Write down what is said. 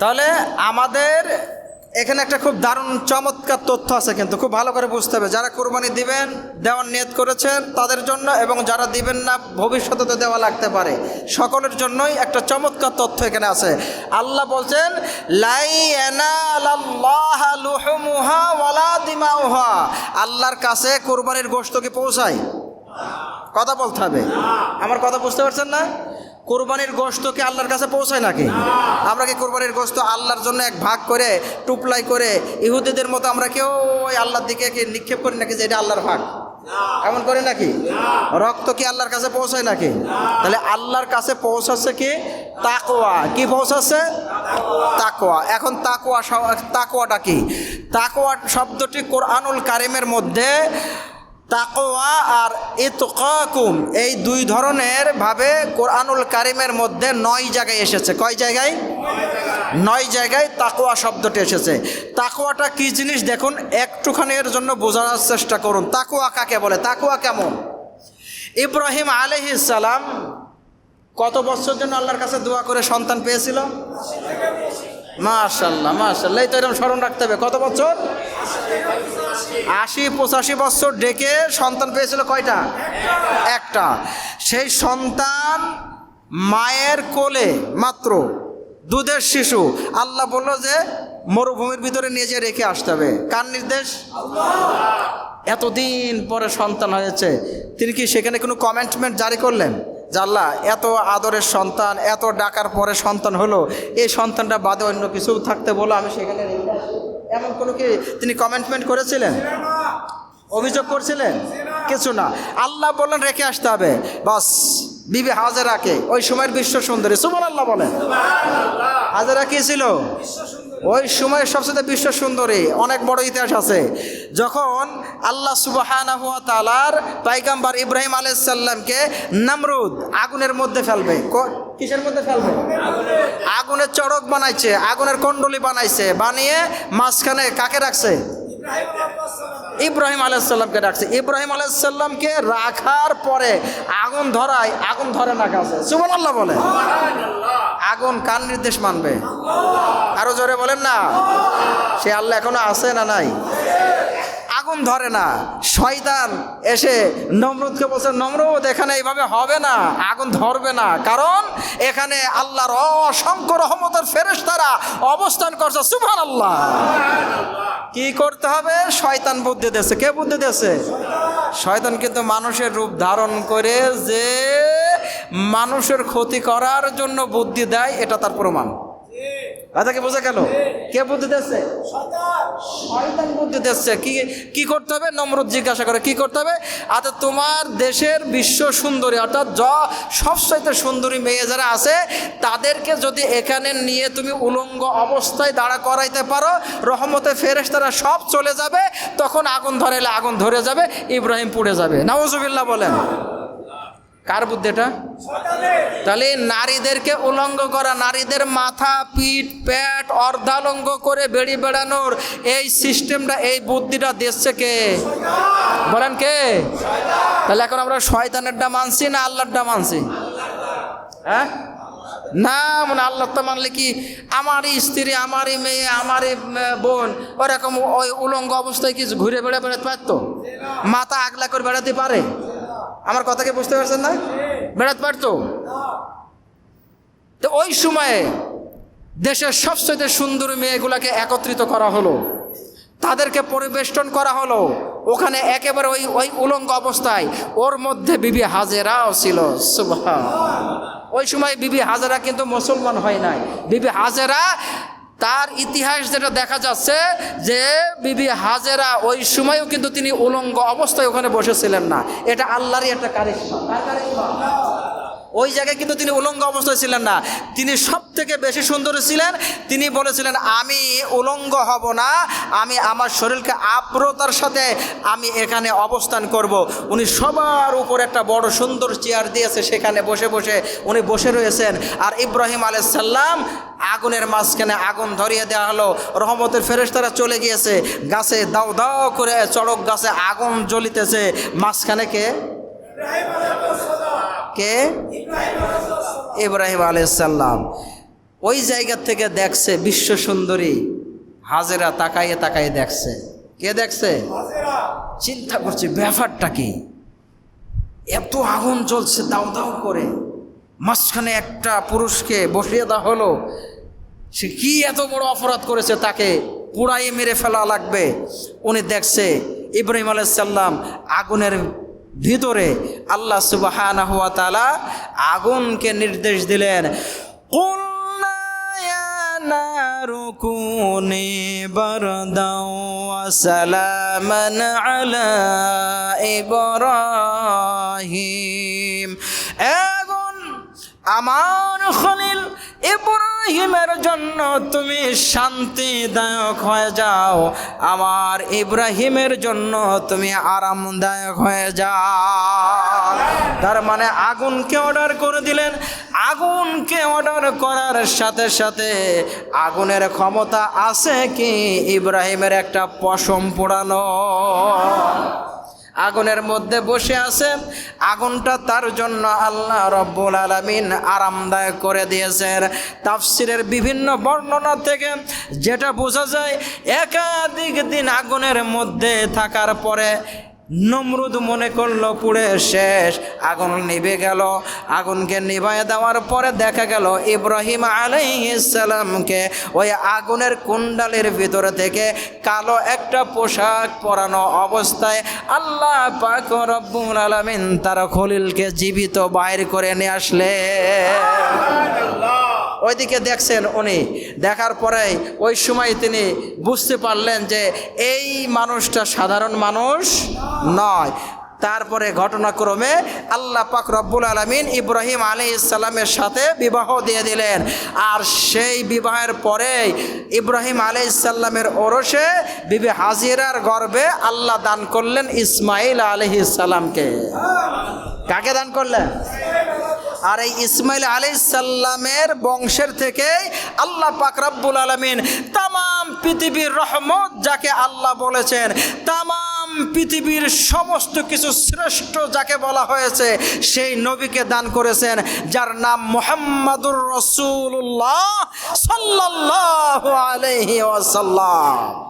তাহলে আমাদের এখানে একটা খুব দারুণ চমৎকার তথ্য আছে কিন্তু, খুব ভালো করে বুঝতে হবে। যারা কোরবানি দিবেন, দেওয়ার নিয়ত করেছেন তাদের জন্য এবং যারা দিবেন না, ভবিষ্যতে তো দেওয়া লাগতে পারে। সকলের জন্যই একটা চমৎকার তথ্য এখানে আছে। আল্লাহ বলছেন আল্লাহর কাছে কোরবানির গোশত কি পৌঁছায়? কথা বলতে হবে। আমার কথা বুঝতে পারছেন না? কোরবানির গোশত কি আল্লাহর কাছে পৌঁছায় নাকি? আমরা কি কোরবানির গোশত আল্লাহর জন্য এক ভাগ করে, টুপলাই করে ইহুদিদের মতো আমরা কেউ ওই আল্লাহর দিকে নিক্ষেপ করি নাকি যে এটা আল্লাহর ভাগ? এমন করি নাকি? রক্ত কি আল্লাহর কাছে পৌঁছায় নাকি? তাহলে আল্লাহর কাছে পৌঁছাচ্ছে কি? তাকোয়া কি পৌঁছাচ্ছে? তাকোয়া এখন তাকোয়া তাকোয়াটা কি? তাকোয়া শব্দটি কোরআনুল কারিমের মধ্যে তাকোয়া আর ইতকাকুম, এই দুই ধরনের ভাবে কোরআনুল কারিমের মধ্যে নয় জায়গায় এসেছে। কয় জায়গায়? নয় জায়গায় তাকোয়া শব্দটি এসেছে। তাকোয়াটা কি জিনিস? দেখুন, একটুখানি এর জন্য বোঝানোর চেষ্টা করুন। তাকোয়া কাকে বলে? তাকোয়া কেমন? ইব্রাহিম সালাম কত বছর জন্য আল্লাহর কাছে দোয়া করে সন্তান পেয়েছিল? মাশাল্লাহ এই তো এরকম স্মরণ রাখতে হবে। কত বছর? আশি, পঁচাশি বছর ডেকে সন্তান পেয়েছিল কয়টা? একটা। সেই সন্তান মায়ের কোলে মাত্র দুধের শিশু। আল্লাহ বলল যে, মরুভূমির ভিতরে নিয়ে যেয়ে রেখে আসতে হবে। কার নির্দেশ? এতদিন পরে সন্তান হয়েছে। তিনি কি সেখানে কোনো কমেন্টমেন্ট জারি করলেন? আল্লাহ এত আদরের সন্তান এত ডাকার পরে সন্তান হলো এই সন্তানটা বাদে অন্য কিছু থাকতে বলো আমি সেখানে এমন কোনো কি তিনি কমেন্টমেন্ট করেছিলেন? অভিযোগ করছিলেন? কিছু না। আল্লাহ বললেন রেখে আসতে হবে। বাস বিবি হাজেরাকে ওই সময়ের বিশ্ব সুন্দরী। সুমন আল্লাহ বলেন হাজেরা কি ছিল? ওই সময়ের সবচেয়ে বিশ্ব সুন্দরী, অনেক বড় ইতিহাস আছে। যখন আল্লাহ সুবাহ তালার পাইগাম্বার ইব্রাহিম আলাইসাল্লামকে নামরুদ আগুনের মধ্যে ফেলবে। কিসের মধ্যে ফেলবে? আগুনের চড়ক বানাইছে, আগুনের কন্ডলি বানাইছে, বানিয়ে মাঝখানে কাকে রাখছে? ইব্রাহিম আলাইসাল্লামকে ডাকছে। ইব্রাহিম আলাইসাল্লামকে রাখার পরে আগুন ধরায়, আগুন ধরে না কাছে। সুমন আল্লাহ বলে। আগুন কার নির্দেশ মানবে? আরও জোরে বলেন না। সে আল্লাহ এখনও আছে না নাই? আগুন ধরে না। শয়তান এসে নমরুদকে বলছে, নমরুদ, এখানে এইভাবে হবে না, আগুন ধরবে না। কারণ এখানে আল্লাহর অসংখ্য রহমতের ফেরেশতারা অবস্থান করছে সুফান আল্লাহ কি করতে হবে? শয়তান বুদ্ধি দিয়েছে। কে বুদ্ধি দিয়েছে? শয়তান কিন্তু মানুষের রূপ ধারণ করে যে মানুষের ক্ষতি করার জন্য বুদ্ধি দেয়, এটা তার প্রমাণ। কথাকে বোঝা গেল? কে বুদ্ধি দিচ্ছে বুদ্ধি দিচ্ছে কি কি করতে হবে? নম্রত জিজ্ঞাসা করে, কি করতে হবে? আচ্ছা তোমার দেশের বিশ্ব সুন্দরী, অর্থাৎ য, সবচাইতে সুন্দরী মেয়ে যারা আছে, তাদেরকে যদি এখানে নিয়ে তুমি উলঙ্গ অবস্থায় দাঁড়া করাইতে পারো, রহমতে ফেরেস তারা সব চলে যাবে, তখন আগুন ধরাইলে আগুন ধরে যাবে, ইব্রাহিম পুড়ে যাবে। নাউজুবিল্লাহ বলেন। কার বুদ্ধি এটা? তাহলে নারীদেরকে উলঙ্গ করা, নারীদের মাথা, পিঠ, প্যাট অর্ধালঙ্গ করে বেড়ি বেড়ানোর এই সিস্টেমটা, এই বুদ্ধিটা দিচ্ছে কে? বলেন কে? তাহলে এখন আমরা শয়তানেরটা মানছি না আল্লাহরটা মানছি? হ্যাঁ? না মানে আল্লাহ তো মানলে কি আমারই স্ত্রী, আমারই মেয়ে, আমারই বোন, ওরকম ওই উলঙ্গ অবস্থায় কিছু ঘুরে বেড়ে বেড়াতে পারতো? মাথা আগলা করে বেড়াতে পারে? আমার কথা কি বুঝতে পারছেন না? বেড়াতে পারতো? তো ওই সময়ে দেশের সবচেয়ে সুন্দরী মেয়েগুলোকে একত্রিত করা হলো। তাদেরকে পরিবেষ্টন করা হলো। ওখানে একেবারে ওই ওই উলঙ্গ অবস্থায় ওর মধ্যে বিবি হাজেরাও ছিল। ওই সময় বিবি হাজেরা কিন্তু মুসলমান হয় নাই। বিবি হাজেরা তার ইতিহাস যেটা দেখা যাচ্ছে যে বিবি হাজেরা ওই সময়ও কিন্তু তিনি উলঙ্গ অবস্থায় ওখানে বসেছিলেন না এটা আল্লাহরই একটা কারিশমা কার কারিশমা? ওই জায়গায় কিন্তু তিনি উলঙ্গ অবস্থায় ছিলেন না। তিনি সব থেকে বেশি সুন্দর ছিলেন। তিনি বলেছিলেন, আমি উলঙ্গ হব না। আমি আমার শরীরকে আপ্রতার সাথে আমি এখানে অবস্থান করব। উনি সবার উপর একটা বড় সুন্দর চেয়ার দিয়েছে। সেখানে বসে বসে উনি বসে রয়েছেন। আর ইব্রাহিম আলাইসাল্লাম আগুনের মাঝখানে আগুন ধরিয়ে দেওয়া হলো। রহমতের ফেরেশতারা চলে গিয়েছে। গাছে দাও দাও করে চড়ক গাছে আগুন জ্বলিতেছে। মাঝখানে কে? কে? ইব্রাহিম আলাইসাল্লাম ওই জায়গা থেকে দেখছে বিশ্ব সুন্দরী হাজেরা তাকাইয়ে তাকাইয়ে দেখছে। কে দেখছে? চিন্তা করছে ব্যাপারটা কি? এত আগুন জ্বলছে দাও দাও করে। মাঝখানে একটা পুরুষকে বসিয়ে দেওয়া হলো। সে কি এত বড় অপরাধ করেছে তাকে পুরাই মেরে ফেলা লাগবে? উনি দেখছে ইব্রাহিম আলাইসাল্লাম আগুনের ভিতরে আল্লাহ সুবাহানা হুয়া তালা আগুনকে নির্দেশ দিলেন রুকুনি বরদাও সালামান আলা ইব্রাহিম। এগুন আমার খলিল ইব্রাহিম ইব্রাহিমের জন্য তুমি শান্তিদায়ক হয়ে যাও। আমার ইব্রাহিমের জন্য তুমি আরামদায়ক হয়ে যাও। তার মানে আগুনকে অর্ডার করে দিলেন। আগুনকে অর্ডার করার সাথে সাথে আগুনের ক্ষমতা আছে কি? ইব্রাহিমের একটা পশম পোড়ানো আগুনের মধ্যে বসে আছে। আগুনটা তার জন্য আল্লাহ রব্বুল আলমিন আরামদায়ক করে দিয়েছেন। তাফসিরের বিভিন্ন বর্ণনা থেকে যেটা বোঝা যায়, একাধিক দিন আগুনের মধ্যে থাকার পরে নমরুদ মনে করল, পুড়ে শেষ। আগুন নিভে গেল। আগুনকে নিভায় দেওয়ার পরে দেখা গেল, ইব্রাহিম আলাইসালামকে ওই আগুনের কুণ্ডালের ভিতরে থেকে কালো একটা পোশাক পরানো অবস্থায় আল্লাহ পাক রব্বুল আলামিন তার খলিলকে জীবিত বাইর করে নিয়ে আসলে ওইদিকে দেখছেন উনি। দেখার পরে ওই সময় তিনি বুঝতে পারলেন যে এই মানুষটা সাধারণ মানুষ নয়। তারপরে ঘটনাক্রমে আল্লাহ পাক রব্বুল আলমিন ইব্রাহিম আলী ইসলামের সাথে বিবাহ দিয়ে দিলেন। আর সেই বিবাহের পরে ইব্রাহিম আলী ইসাল্লামের ওরসে বিবি হাজিরার গর্বে আল্লাহ দান করলেন ইসমাইল আলহ ইসাল্লামকে কাকে দান করলেন? আর এই ইসমাইল আলী সাল্লামের বংশের থেকে আল্লাহ পাক রব্বুল আলমিন তাম পৃথিবীর রহমত যাকে আল্লাহ বলেছেন তাম পৃথিবীর সমস্ত কিছু শ্রেষ্ঠ যাকে বলা হয়েছে, সেই নবীকে দান করেছেন, যার নাম মোহাম্মদুর রসুল্লাহ সাল্লাহ আলহি ওয়াসাল্লাম।